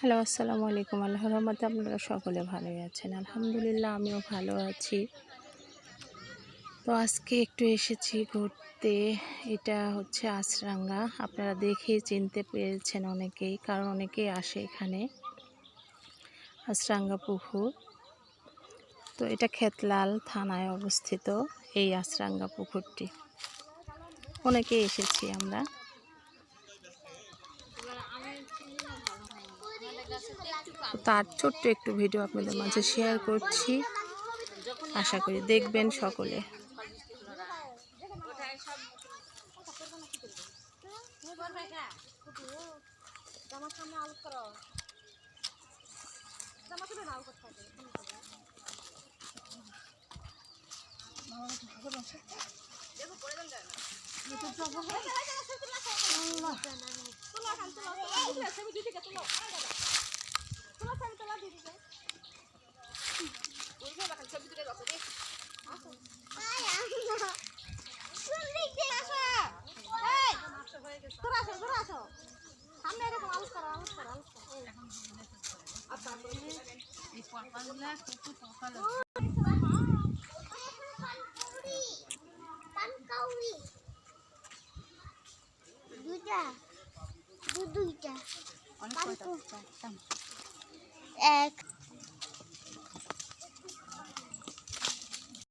Hello, আসসালামু আলাইকুম। আল্লাহ রহমতে আপনারা সকলে ভালোই আছেন। আলহামদুলিল্লাহ, আমিও ভালো আছি। তো আজকে একটু এসেছি ঘুরতে। এটা হচ্ছে আশরাঙ্গা। আপনারা দেখে চিনতে পেরেছেন অনেকেই, কারণ অনেকেই আসে এখানে। আশরাঙ্গা পুকুর। তো এটা খেতলাল থানায় অবস্থিত এই আশরাঙ্গা পুকুরটি। অনেকেই এসেছি আমরা। তার ছোট্ট একটু ভিডিও আপনাদের মাঝে শেয়ার করছি আশা করি দেখবেন সকলে দুইটা দু দুইটা এক